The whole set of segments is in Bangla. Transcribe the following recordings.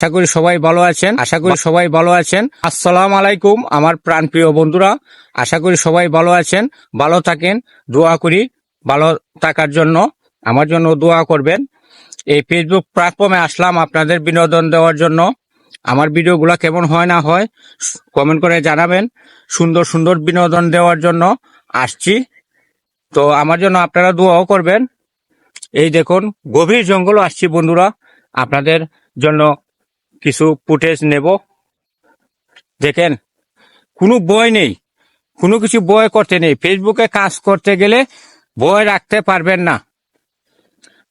আশা করি সবাই ভালো আছেন। আশা করি সবাই ভালো আছেন। আসসালাম আলাইকুম আমার প্রাণ প্রিয় বন্ধুরা। আশা করি সবাই ভালো আছেন ভালো থাকেন। দোয়া করি ভালো থাকার জন্য। আমার জন্য দোয়া করবেন। এই ফেসবুক প্ল্যাটফর্মে আসলাম আপনাদের বিনোদন দেওয়ার জন্য। আমার ভিডিওগুলো কেমন হয় না হয় কমেন্ট করে জানাবেন। সুন্দর সুন্দর বিনোদন দেওয়ার জন্য আসছি। তো আমার জন্য আপনারা দোয়াও করবেন। এই দেখুন গভীর জঙ্গল আসছি বন্ধুরা। আপনাদের জন্য কিছু ফুটেজ নেব। দেখেন, কোনো বয় নেই, কোনো কিছু বয় করতে নেই। ফেসবুকে কাজ করতে গেলে বয় রাখতে পারবেন না।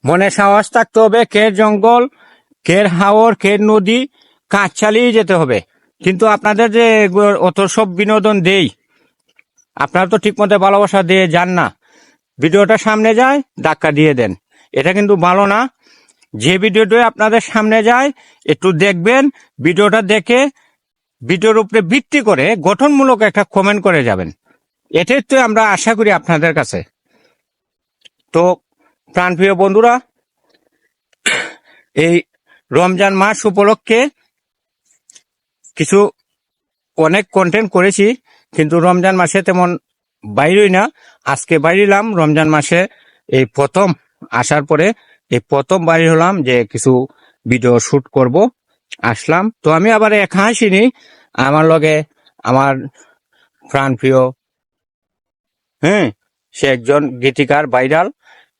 মনে সাহস থাকতে হবে কের জঙ্গল কের হাওর কের নদী, কাজ চালিয়ে যেতে হবে। কিন্তু আপনাদের যে অত সব বিনোদন দেই, আপনারা তো ঠিকমতো ভালোবাসা দিয়ে যান না। ভিডিওটা সামনে যায়, ধাক্কা দিয়ে দেন। এটা কিন্তু ভালো না। যে ভিডিওটা আপনাদের সামনে যায়, একটু দেখবেন, ভিডিওটা দেখে ভিডিওর উপরে ভিত্তি করে গঠনমূলক একটা কমেন্ট করে যাবেন। এটাই তো আমরা আশা করি আপনাদের কাছে। তো, প্রাণপ্রিয় বন্ধুরা, এই রমজান মাস উপলক্ষে কিছু অনেক কন্টেন্ট করেছি, কিন্তু রমজান মাসে তেমন বাইরই না। আজকে বাইরিলাম, রমজান মাসে এই প্রথম আসার পরে এই প্রথম বাড়ি হলাম যে কিছু ভিডিও শুট করব, আসলাম। তো আমি আবার একা আসিনি, আমার লগে আমার প্রাণ প্রিয় হ্যাঁ সে একজন গীতিকার, ভাইরাল,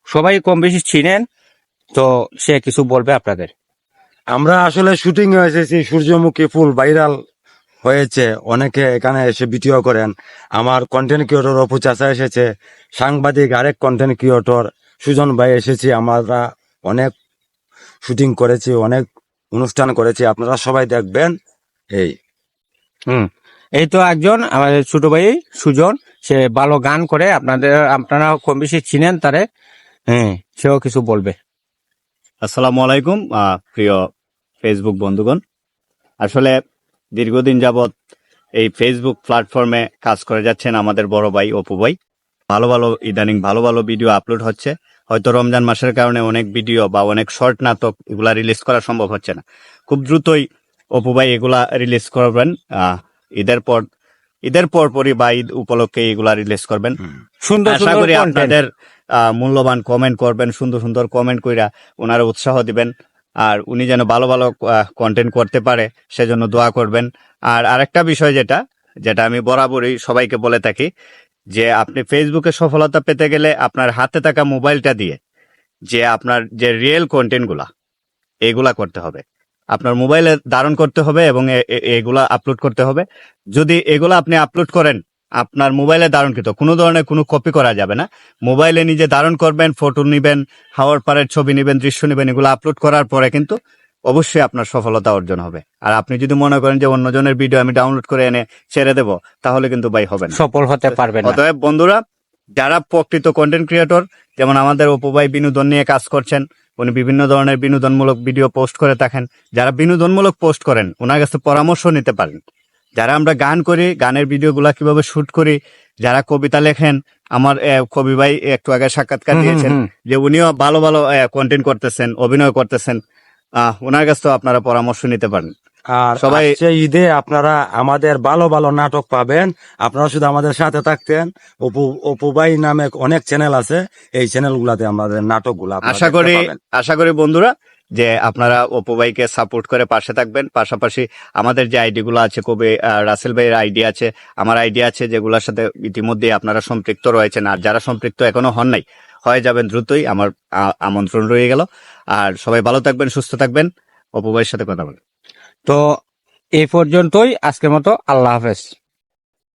সবাই কম বেশি চিনেন, তো সে কিছু বলবে আপনাদের। আমরা আসলে শুটিং এসেছি, সূর্যমুখী ফুল ভাইরাল হয়েছে, অনেকে এখানে এসে ভিডিও করেন। আমার কন্টেন্ট ক্রিয়েটর অপু চাচা এসেছে, সাংবাদিক আরেক কন্টেন্ট ক্রিয়েটর সুজন ভাই এসেছি, আমরা অনেক শুটিং করেছি অনেক অনুষ্ঠান করেছি। আপনারা সবাই দেখবেন। এই। হুম। এই তো একজন আমাদের ছোট ভাই সুজন সে ভালো গান করে। আপনাদের আপনারা কম বেশি চিনেন তারে। হ্যাঁ সেও কিছু বলবে। আসসালামু আলাইকুম প্রিয় ফেসবুক বন্ধুগণ। আসলে দীর্ঘদিন যাবৎ এই ফেসবুক প্ল্যাটফর্মে কাজ করে যাচ্ছেন আমাদের বড় ভাই অপু ভাই। ভালো ভালো ইদানিং ভালো ভালো ভিডিও আপলোড হচ্ছে। হয়তো রমজান মাসের কারণে অনেক ভিডিও বা অনেক শর্ট নাটক এগুলা রিলিজ করা সম্ভব হচ্ছে না। খুব দ্রুতই অপু ভাই এগুলা রিলিজ করবেন আহ, ঈদের পর ঈদের পর পরই বা ঈদ উপলক্ষে এগুলা রিলিজ করবেন। সুন্দর আশা করি আপনাদের মূল্যবান কমেন্ট করবেন সুন্দর সুন্দর কমেন্ট কইরা ওনারা উৎসাহ দিবেন। আর উনি যেন ভালো ভালো কন্টেন্ট করতে পারে সেজন্য দোয়া করবেন। আর আরেকটা বিষয় যেটা যেটা আমি বরাবরই সবাইকে বলে থাকি যে আপনি ফেসবুকে সফলতা পেতে গেলে আপনার হাতে থাকা মোবাইলটা দিয়ে যে আপনার যে রিয়েল কন্টেন্টগুলা এগুলা করতে হবে। আপনার মোবাইলে ধারণ করতে হবে এবং এগুলা আপলোড করতে হবে। যদি এগুলা আপনি আপলোড করেন, আপনার মোবাইলে ধারণকৃত, কোনো ধরনের কোনো কপি করা যাবে না। মোবাইলে নিজে ধারণ করবেন ফটো নিবেন, হাওয়ার পাড়ের ছবি নিবেন, দৃশ্য নিবেন, এগুলো আপলোড করার পরে কিন্তু অবশ্যই আপনার সফলতা অর্জন হবে। আর আপনি যদি মনে করেন যে অন্যজনের ভিডিও আমি ডাউনলোড করে এনে ছেড়ে দেব তাহলে কিন্তু ভাই হবে না। সফল হতে পারবেন না। অতএব বন্ধুরা যারা প্রকৃত কন্টেন্ট ক্রিয়েটর যেমন আমাদের উপবাই বিনোদন নিয়ে কাজ করছেন উনি বিভিন্ন ধরনের বিনোদনমূলক ভিডিও পোস্ট করে থাকেন। যারা বিনোদনমূলক পোস্ট করেন ওনার কাছে পরামর্শ নিতে পারেন। যারা আমরা গান করি গানের ভিডিওগুলা কীভাবে শুট করি যারা কবিতা লেখেন আমার কবি ভাই একটু আগে সাক্ষাৎকার দিয়েছেন যে উনিও ভালো ভালো কন্টেন্ট করতেছেন অভিনয় করতেছেন। ওনার কাছে তো আপনারা পরামর্শ নিতে পারেন। আর সবাই- ঈদে আপনারা আমাদের ভালো ভালো নাটক পাবেন। আপনারা শুধু আমাদের সাথে থাকতেন। অপু অপু ভাই নামে অনেক চ্যানেল আছে। এই চ্যানেল গুলাতে আমাদের নাটকগুলা আশা করি আশা করি বন্ধুরা যে আপনারা অপু ভাইকে সাপোর্ট করে পাশে থাকবেন। পাশাপাশি আমাদের যে আইডি গুলো আছে কবি রাসেল ভাইয়ের আইডি আছে আমার আইডি আছে যেগুলোর সাথে ইতিমধ্যে আপনারা সম্পৃক্ত রয়েছেন। আর যারা সম্পৃক্ত এখনও হন নাই হয়ে যাবেন দ্রুতই। আমার আমন্ত্রণ রয়ে গেল। আর সবাই ভালো থাকবেন, সুস্থ থাকবেন। অপবাইয়ের সাথে কথা বলেন তো এই পর্যন্তই। আজকের মতো আল্লাহ হাফেজ।